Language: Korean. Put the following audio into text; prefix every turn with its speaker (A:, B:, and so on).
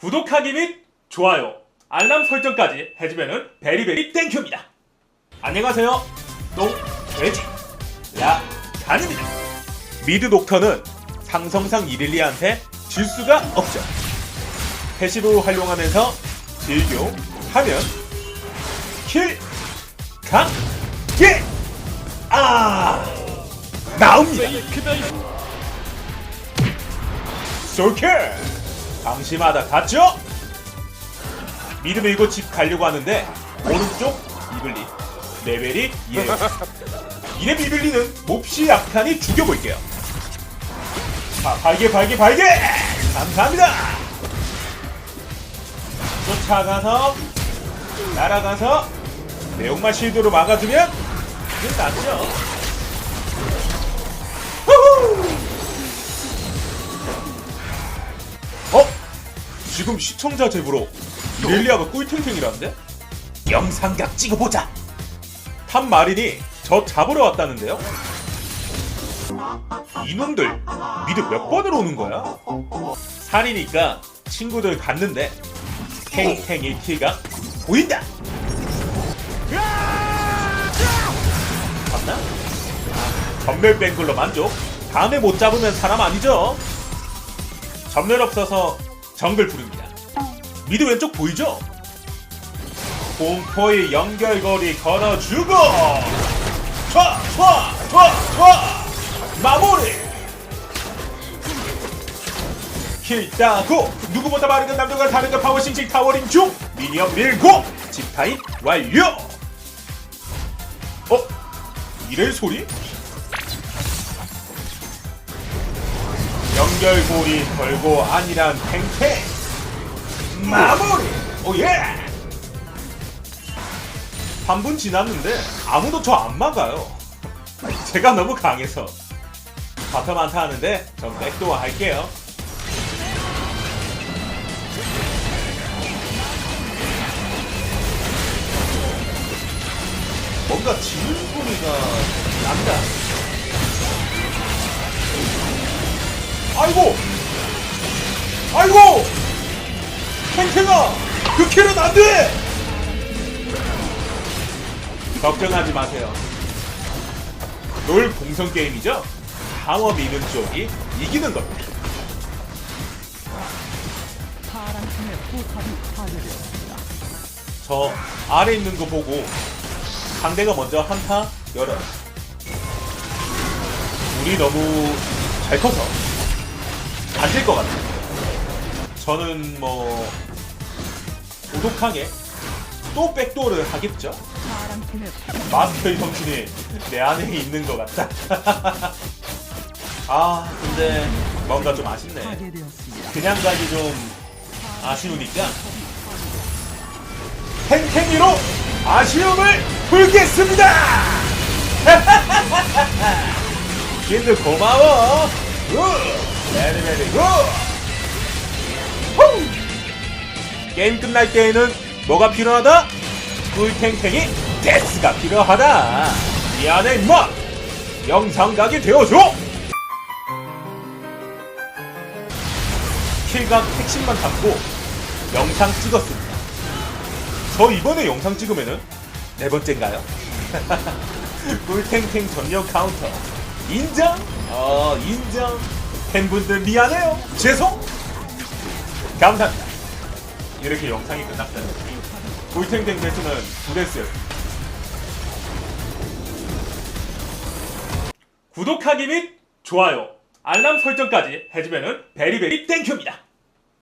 A: 구독하기 및 좋아요, 알람 설정까지 해주면은 베리베리 땡큐입니다. 안녕하세요. 똥, 돼지, 야, 간입니다. 미드 녹터는 상성상 이릴리아한테 질 수가 없죠. 패시브 활용하면서 즐겨 하면 킬, 강, 예! 아! 나옵니다. 솔킬! 방심하다 갔죠? 미드 밀고 집 가려고 하는데 오른쪽 이블리. 레벨이 2래요 이래 이블리는 몹시 약하니 죽여볼게요. 자 발개 발개 발개 감사합니다! 쫓아가서 날아가서 매운맛 실드로 막아주면 이건 낫죠 지금 시청자 제보로 릴리아가 꿀탱탱이라는데? 영상각 찍어보자! 탑 마린이 저 잡으러 왔다는데요? 이놈들 미드 몇 번을 오는 거야? 살이니까 친구들 갔는데 탱탱 1킬가 보인다! 봤나? 아, 전멸 뺀 걸로 만족 다음에 못 잡으면 사람 아니죠? 전멸 없어서 정글 부릅니다. 미드 왼쪽 보이죠? 공포의 연결고리 걸어주고! 촤! 마무리! 킬 따고 누구보다 빠르게 남들과 다른 파워 싱싱 타워링 중 미니언 밀고 집타임 완료! 어? 이래 소리? 연결고리 걸고 아니란 탱탱 마무리! 오예! 3분 지났는데 아무도 저 안 막아요. 제가 너무 강해서. 바텀 안타 하는데 전 백도어 할게요. 뭔가 지는 소리가 난다 아이고! 아이고! 탱탱아! 그 킬은 안 돼! 걱정하지 마세요. 롤 공성 게임이죠? 방어 미는 쪽이 이기는 겁니다.
B: 파란 팀의 포탑이 파괴되었습니다.
A: 저 아래 있는 거 보고 상대가 먼저 한타 열어요. 우리 너무 잘 커서 안될것 같아요. 저는 뭐 고독하게 또 백도어를 하겠죠? 마스터의 정신이 내 안에 있는 것 같다. 아 근데 뭔가 좀 아쉽네. 그냥 가기 좀 아쉬우니까 탱탱이로 아쉬움을 풀겠습니다. 얘들 고마워. 굿. 베리 베리 굿. 후. 게임 끝날 때에는 뭐가 필요하다? 꿀탱탱이 데스가 필요하다. 미안해 임마. 영상 가게 되어줘. 킬각 핵심만 담고 영상 찍었습니다. 저 이번에 영상 찍으면은 네 번째인가요? 꿀탱탱 전용 카운터 인정? 어 인정 팬분들 미안해요. 죄송. 감사합니다. 이렇게 영상이 끝났다는 꿀탱탱 배수는 두 대스였습니다 구독하기 및 좋아요 알람 설정까지 해주면은 베리베리 땡큐입니다